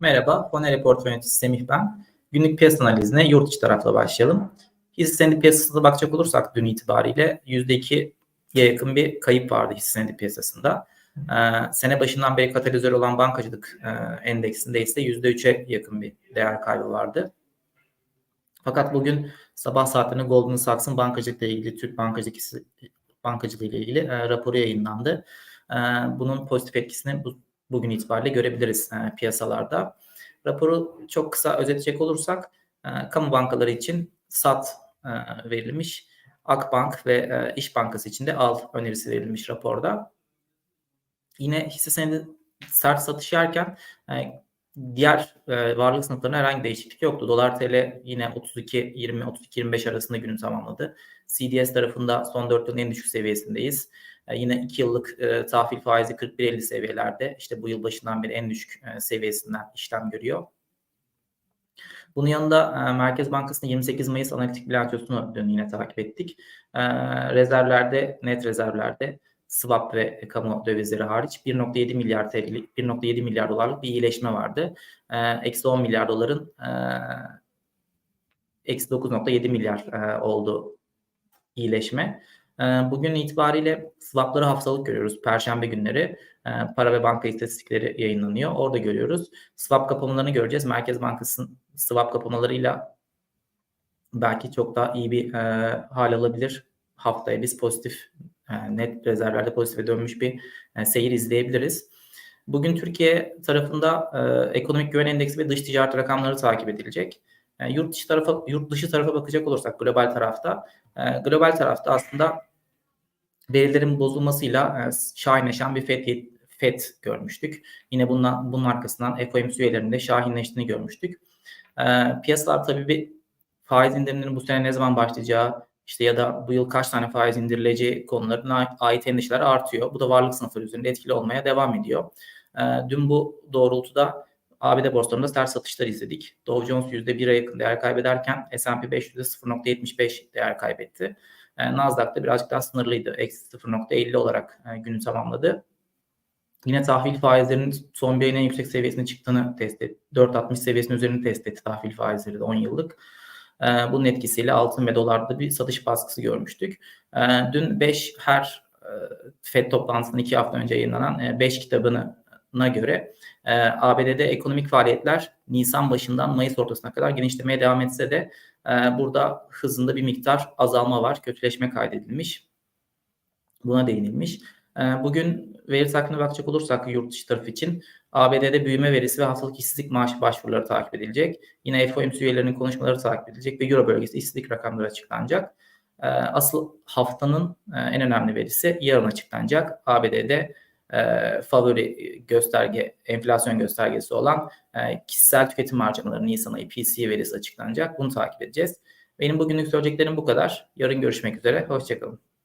Merhaba, Fonere Portföy Yöneticisi Semih ben. Günlük piyasa analizine yurt içi tarafla başlayalım. Hisse senedi piyasasına bakacak olursak dün itibariyle %2'ye yakın bir kayıp vardı hisse senedi piyasasında. Ee, sene başından beri katalizör olan bankacılık e, endeksinde ise %3'e yakın bir değer kaybı vardı. Fakat bugün sabah saatlerinde Goldman Sachs'ın bankacılıkla ilgili, Türk bankacılık bankacılığı ile ilgili e, raporu yayınlandı. E, bunun pozitif etkisini bu bugün itibariyle görebiliriz e, piyasalarda. Raporu çok kısa özetleyecek olursak e, kamu bankaları için SAT e, verilmiş. Akbank ve e, İş Bankası için de al önerisi verilmiş raporda. Yine hisse senedi sert satış yerken e, diğer e, varlık sınıflarına herhangi değişiklik yoktu. Dolar TL yine 32 20 32 25 arasında günü tamamladı. CDS tarafında son 4 yılın en düşük seviyesindeyiz. E, yine 2 yıllık e, tahvil faizi 41.50 seviyelerde. İşte bu yıl başından beri en düşük e, seviyesinden işlem görüyor. Bunun yanında e, Merkez Bankası'nın 28 Mayıs analitik bilançosunu dün yine takip ettik. E, rezervlerde, net rezervlerde swap ve kamu dövizleri hariç 1.7 milyar TL, 1.7 milyar dolarlık bir iyileşme vardı. E, eksi 10 milyar doların e, eksi 9.7 milyar e, oldu iyileşme. Bugün itibariyle swapları haftalık görüyoruz. Perşembe günleri para ve banka istatistikleri yayınlanıyor. Orada görüyoruz. Swap kapamalarını göreceğiz. Merkez Bankası'nın swap kapamalarıyla belki çok daha iyi bir hal alabilir. Haftaya biz pozitif net rezervlerde pozitife dönmüş bir e, seyir izleyebiliriz. Bugün Türkiye tarafında e, ekonomik güven endeksi ve dış ticaret rakamları takip edilecek. E, yurt dışı tarafa yurt dışı tarafa bakacak olursak global tarafta global tarafta aslında verilerin bozulmasıyla şahinleşen bir FED, FED görmüştük. Yine bundan, bunun arkasından FOMC üyelerinde şahinleştiğini görmüştük. Piyasalar tabii bir faiz indirimlerinin bu sene ne zaman başlayacağı, işte ya da bu yıl kaç tane faiz indirileceği konularına ait endişeler artıyor. Bu da varlık sınıfları üzerinde etkili olmaya devam ediyor. E, dün bu doğrultuda ABD borsalarında ters satışlar izledik. Dow Jones %1'e yakın değer kaybederken S&P 500'de 0.75 değer kaybetti. E, Nasdaq'ta birazcık daha sınırlıydı. Eksi 0.50 olarak e, günü tamamladı. Yine tahvil faizlerinin son bir ayın en yüksek seviyesine çıktığını test etti. 4.60 seviyesinin üzerinde test etti tahvil faizleri de 10 yıllık. E, bunun etkisiyle altın ve dolarda bir satış baskısı görmüştük. E, dün 5 her e, FED toplantısının 2 hafta önce yayınlanan 5 e, kitabını göre e, ABD'de ekonomik faaliyetler Nisan başından Mayıs ortasına kadar genişlemeye devam etse de e, burada hızında bir miktar azalma var. Kötüleşme kaydedilmiş. Buna değinilmiş. Bugün veri takvimine bakacak olursak yurt dışı taraf için ABD'de büyüme verisi ve haftalık işsizlik maaşı başvuruları takip edilecek. Yine FOMC üyelerinin konuşmaları takip edilecek ve Euro bölgesi işsizlik rakamları açıklanacak. E, asıl haftanın e, en önemli verisi yarın açıklanacak. ABD'de e, favori gösterge, enflasyon göstergesi olan e, kişisel tüketim harcamaları Nisan ayı PCE verisi açıklanacak. Bunu takip edeceğiz. Benim bugünlük söyleyeceklerim bu kadar. Yarın görüşmek üzere. Hoşçakalın.